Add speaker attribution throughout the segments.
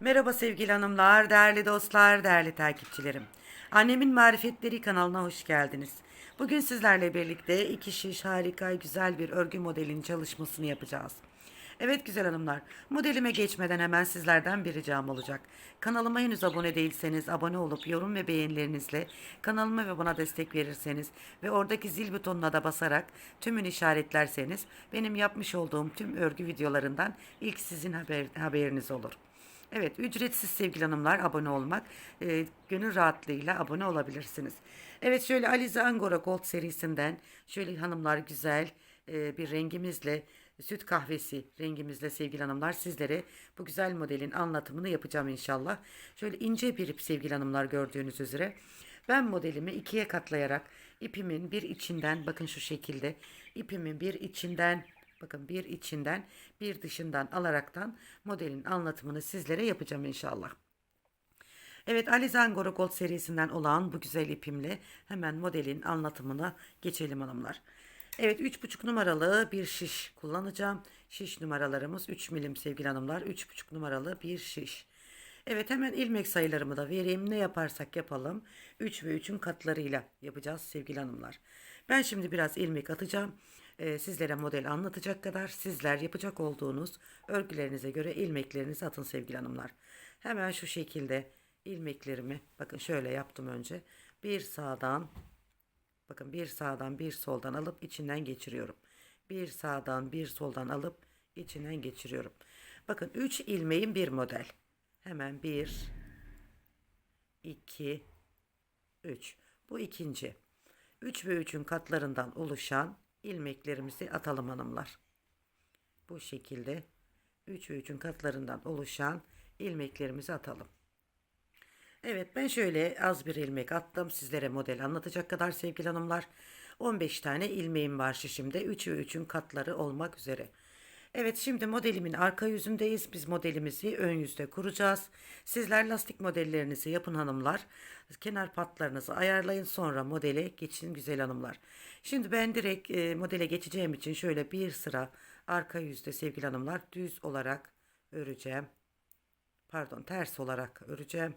Speaker 1: Merhaba sevgili hanımlar, değerli dostlar, değerli takipçilerim. Annemin Marifetleri kanalına hoş geldiniz. Bugün sizlerle birlikte iki şiş harika güzel bir örgü modelinin çalışmasını yapacağız. Evet güzel hanımlar, modelime geçmeden hemen sizlerden bir ricam olacak. Kanalıma henüz abone değilseniz abone olup yorum ve beğenilerinizle kanalıma ve bana destek verirseniz ve oradaki zil butonuna da basarak tümünü işaretlerseniz benim yapmış olduğum tüm örgü videolarından ilk sizin haber, haberiniz olur. Evet, ücretsiz sevgili hanımlar abone olmak, e, gönül rahatlığıyla abone olabilirsiniz. Evet, şöyle Alize Angora Gold serisinden şöyle hanımlar güzel e, bir rengimizle, süt kahvesi rengimizle sevgili hanımlar sizlere bu güzel modelin anlatımını yapacağım inşallah. Şöyle ince bir ip sevgili hanımlar gördüğünüz üzere. Ben modelimi ikiye katlayarak ipimin bir içinden bakın şu şekilde ipimin bir içinden Bakın bir içinden bir dışından alaraktan modelin anlatımını sizlere yapacağım inşallah. Evet Alizangoro Gold serisinden olan bu güzel ipimle hemen modelin anlatımına geçelim hanımlar. Evet 3,5 numaralı bir şiş kullanacağım. Şiş numaralarımız 3 milim sevgili hanımlar. 3,5 numaralı bir şiş. Evet hemen ilmek sayılarımı da vereyim. Ne yaparsak yapalım. 3 ve 3'ün katlarıyla yapacağız sevgili hanımlar. Ben şimdi biraz ilmek atacağım. Ee, sizlere model anlatacak kadar sizler yapacak olduğunuz örgülerinize göre ilmeklerinizi atın sevgili hanımlar. Hemen şu şekilde ilmeklerimi bakın şöyle yaptım önce. Bir sağdan bakın bir sağdan bir soldan alıp içinden geçiriyorum. Bir sağdan bir soldan alıp içinden geçiriyorum. Bakın 3 ilmeğin bir model. Hemen 1 2 3. Bu ikinci. 3 ve 3'ün katlarından oluşan ilmeklerimizi atalım hanımlar. Bu şekilde 3 ve 3'ün katlarından oluşan ilmeklerimizi atalım. Evet ben şöyle az bir ilmek attım sizlere model anlatacak kadar sevgili hanımlar. 15 tane ilmeğim var şişimde 3 ve 3'ün katları olmak üzere. Evet şimdi modelimin arka yüzündeyiz. Biz modelimizi ön yüzde kuracağız. Sizler lastik modellerinizi yapın hanımlar. Kenar patlarınızı ayarlayın sonra modele geçin güzel hanımlar. Şimdi ben direkt e, modele geçeceğim için şöyle bir sıra arka yüzde sevgili hanımlar düz olarak öreceğim. Pardon ters olarak öreceğim.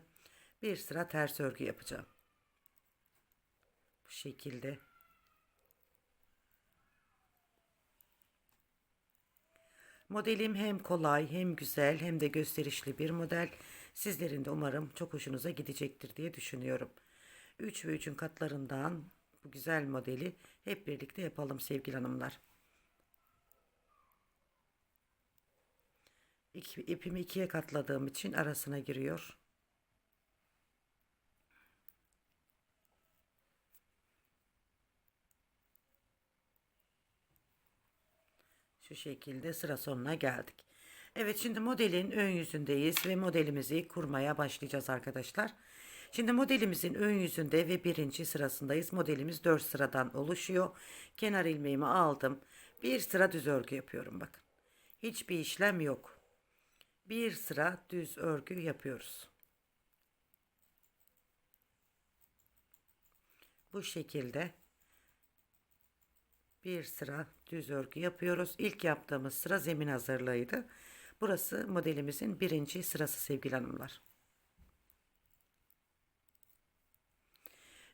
Speaker 1: Bir sıra ters örgü yapacağım. Bu şekilde. Modelim hem kolay hem güzel hem de gösterişli bir model. Sizlerin de umarım çok hoşunuza gidecektir diye düşünüyorum. 3 ve 3'ün katlarından bu güzel modeli hep birlikte yapalım sevgili hanımlar. İpimi ikiye katladığım için arasına giriyor. Şu şekilde sıra sonuna geldik. Evet şimdi modelin ön yüzündeyiz ve modelimizi kurmaya başlayacağız arkadaşlar. Şimdi modelimizin ön yüzünde ve birinci sırasındayız. Modelimiz 4 sıradan oluşuyor. Kenar ilmeğimi aldım. Bir sıra düz örgü yapıyorum bakın. Hiçbir işlem yok. Bir sıra düz örgü yapıyoruz. Bu şekilde bir sıra düz örgü yapıyoruz. İlk yaptığımız sıra zemin hazırlığıydı. Burası modelimizin birinci sırası sevgili hanımlar.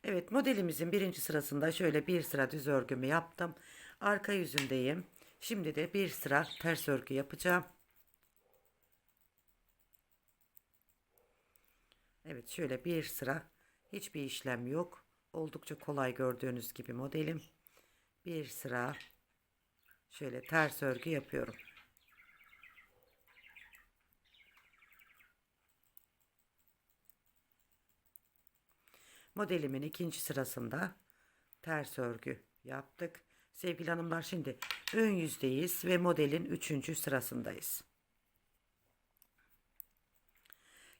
Speaker 1: Evet modelimizin birinci sırasında şöyle bir sıra düz örgümü yaptım. Arka yüzündeyim. Şimdi de bir sıra ters örgü yapacağım. Evet şöyle bir sıra hiçbir işlem yok. Oldukça kolay gördüğünüz gibi modelim bir sıra şöyle ters örgü yapıyorum. Modelimin ikinci sırasında ters örgü yaptık. Sevgili hanımlar şimdi ön yüzdeyiz ve modelin üçüncü sırasındayız.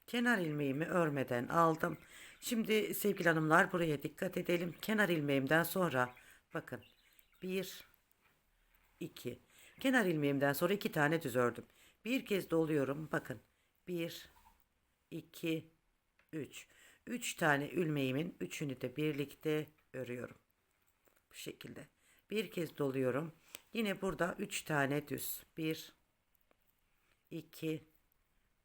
Speaker 1: Kenar ilmeğimi örmeden aldım. Şimdi sevgili hanımlar buraya dikkat edelim. Kenar ilmeğimden sonra bakın 1 2 kenar ilmeğimden sonra iki tane düz ördüm. Bir kez doluyorum. Bakın 1 2 3 3 tane ilmeğimin üçünü de birlikte örüyorum. Bu şekilde. Bir kez doluyorum. Yine burada 3 tane düz. 1 2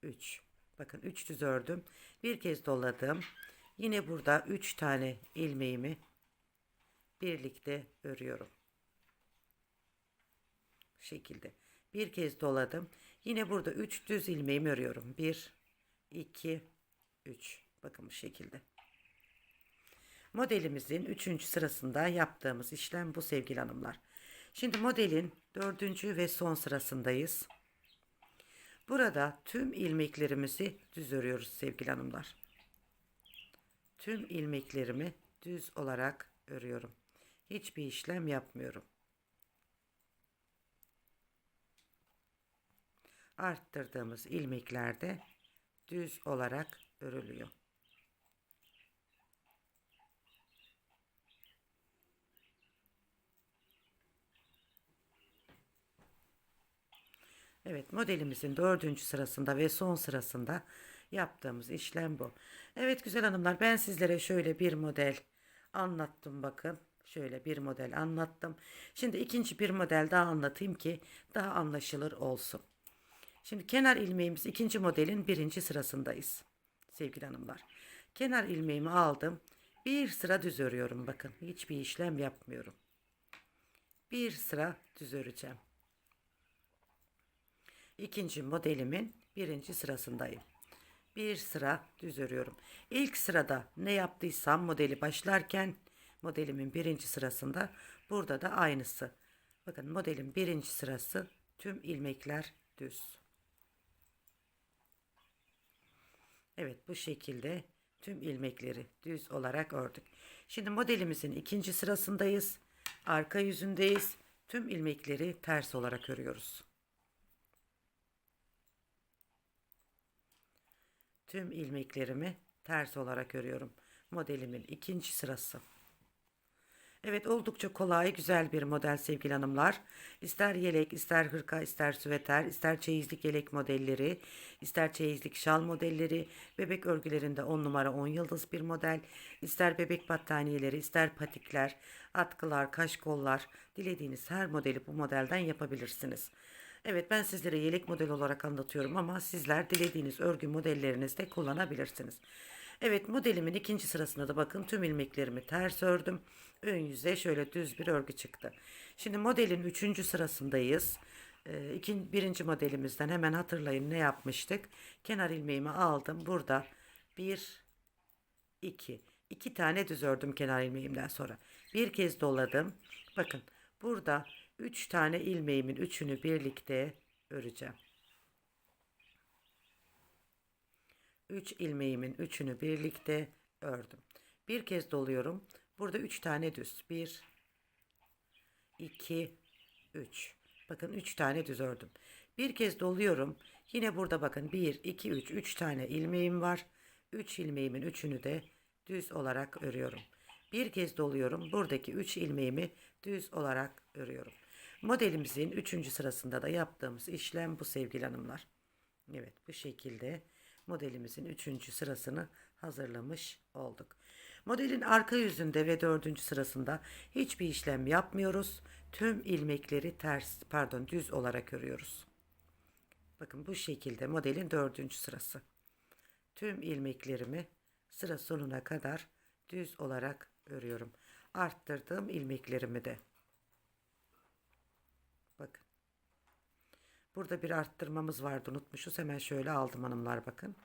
Speaker 1: 3 Bakın 3 düz ördüm. Bir kez doladım. Yine burada 3 tane ilmeğimi birlikte örüyorum. Şekilde. Bir kez doladım. Yine burada 3 düz ilmeğimi örüyorum. 1 2 3. Bakın bu şekilde. Modelimizin 3. sırasında yaptığımız işlem bu sevgili hanımlar. Şimdi modelin 4. ve son sırasındayız. Burada tüm ilmeklerimizi düz örüyoruz sevgili hanımlar. Tüm ilmeklerimi düz olarak örüyorum. Hiçbir işlem yapmıyorum. Arttırdığımız ilmeklerde düz olarak örülüyor. Evet modelimizin dördüncü sırasında ve son sırasında yaptığımız işlem bu. Evet güzel hanımlar ben sizlere şöyle bir model anlattım bakın. Şöyle bir model anlattım. Şimdi ikinci bir model daha anlatayım ki daha anlaşılır olsun. Şimdi kenar ilmeğimiz ikinci modelin birinci sırasındayız. Sevgili hanımlar. Kenar ilmeğimi aldım. Bir sıra düz örüyorum bakın. Hiçbir işlem yapmıyorum. Bir sıra düz öreceğim. İkinci modelimin birinci sırasındayım. Bir sıra düz örüyorum. İlk sırada ne yaptıysam modeli başlarken modelimin birinci sırasında burada da aynısı. Bakın modelin birinci sırası tüm ilmekler düz. Evet bu şekilde tüm ilmekleri düz olarak ördük. Şimdi modelimizin ikinci sırasındayız. Arka yüzündeyiz. Tüm ilmekleri ters olarak örüyoruz. Tüm ilmeklerimi ters olarak örüyorum. Modelimin ikinci sırası. Evet oldukça kolay güzel bir model sevgili hanımlar. İster yelek, ister hırka, ister süveter, ister çeyizlik yelek modelleri, ister çeyizlik şal modelleri, bebek örgülerinde 10 numara 10 yıldız bir model, ister bebek battaniyeleri, ister patikler, atkılar, kaşkollar, dilediğiniz her modeli bu modelden yapabilirsiniz. Evet ben sizlere yelek model olarak anlatıyorum ama sizler dilediğiniz örgü modellerinizde kullanabilirsiniz. Evet modelimin ikinci sırasında da bakın tüm ilmeklerimi ters ördüm. Ön yüze şöyle düz bir örgü çıktı. Şimdi modelin üçüncü sırasındayız. Ee, ikinci, birinci modelimizden hemen hatırlayın ne yapmıştık. Kenar ilmeğimi aldım. Burada bir, iki. iki tane düz ördüm kenar ilmeğimden sonra. Bir kez doladım. Bakın burada üç tane ilmeğimin üçünü birlikte öreceğim. 3 ilmeğimin üçünü birlikte ördüm. Bir kez doluyorum. Burada 3 tane düz. 1 2 3. Bakın 3 tane düz ördüm. Bir kez doluyorum. Yine burada bakın 1 2 3 3 tane ilmeğim var. 3 ilmeğimin üçünü de düz olarak örüyorum. Bir kez doluyorum. Buradaki 3 ilmeğimi düz olarak örüyorum. Modelimizin 3. sırasında da yaptığımız işlem bu sevgili hanımlar. Evet bu şekilde modelimizin 3. sırasını hazırlamış olduk. Modelin arka yüzünde ve 4. sırasında hiçbir işlem yapmıyoruz. Tüm ilmekleri ters pardon düz olarak örüyoruz. Bakın bu şekilde modelin 4. sırası. Tüm ilmeklerimi sıra sonuna kadar düz olarak örüyorum. Arttırdığım ilmeklerimi de. Bakın. Burada bir arttırmamız vardı unutmuşuz. Hemen şöyle aldım hanımlar bakın.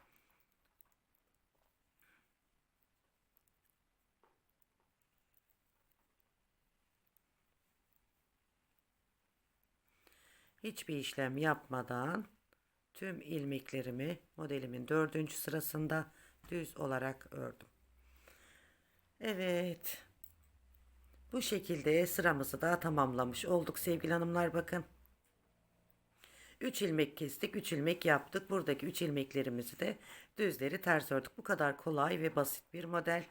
Speaker 1: Hiçbir işlem yapmadan tüm ilmeklerimi modelimin dördüncü sırasında düz olarak ördüm. Evet. Bu şekilde sıramızı da tamamlamış olduk sevgili hanımlar bakın. 3 ilmek kestik, 3 ilmek yaptık. Buradaki 3 ilmeklerimizi de düzleri ters ördük. Bu kadar kolay ve basit bir model.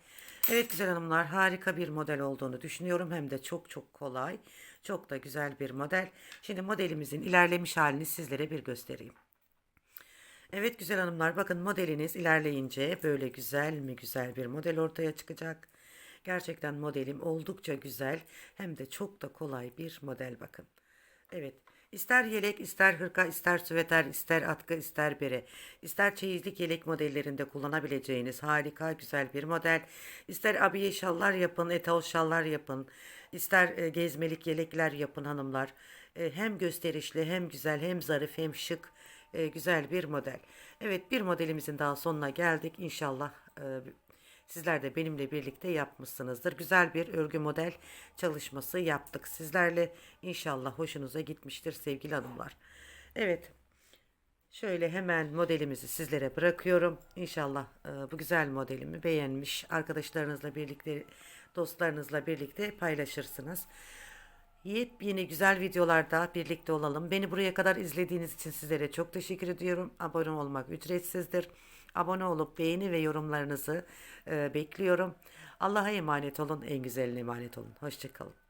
Speaker 1: Evet güzel hanımlar harika bir model olduğunu düşünüyorum. Hem de çok çok kolay. Çok da güzel bir model. Şimdi modelimizin ilerlemiş halini sizlere bir göstereyim. Evet güzel hanımlar bakın modeliniz ilerleyince böyle güzel mi güzel bir model ortaya çıkacak. Gerçekten modelim oldukça güzel hem de çok da kolay bir model bakın. Evet İster yelek, ister hırka, ister süveter, ister atkı, ister bere, ister çeyizlik yelek modellerinde kullanabileceğiniz harika güzel bir model. İster abiye şallar yapın, etol şallar yapın, ister e, gezmelik yelekler yapın hanımlar. E, hem gösterişli, hem güzel, hem zarif, hem şık, e, güzel bir model. Evet, bir modelimizin daha sonuna geldik. İnşallah Sizler de benimle birlikte yapmışsınızdır. Güzel bir örgü model çalışması yaptık. Sizlerle inşallah hoşunuza gitmiştir sevgili hanımlar. Evet. Şöyle hemen modelimizi sizlere bırakıyorum. İnşallah e, bu güzel modelimi beğenmiş arkadaşlarınızla birlikte, dostlarınızla birlikte paylaşırsınız. Yepyeni güzel videolarda birlikte olalım. Beni buraya kadar izlediğiniz için sizlere çok teşekkür ediyorum. Abone olmak ücretsizdir. Abone olup beğeni ve yorumlarınızı e, bekliyorum. Allah'a emanet olun. En güzeline emanet olun. Hoşçakalın.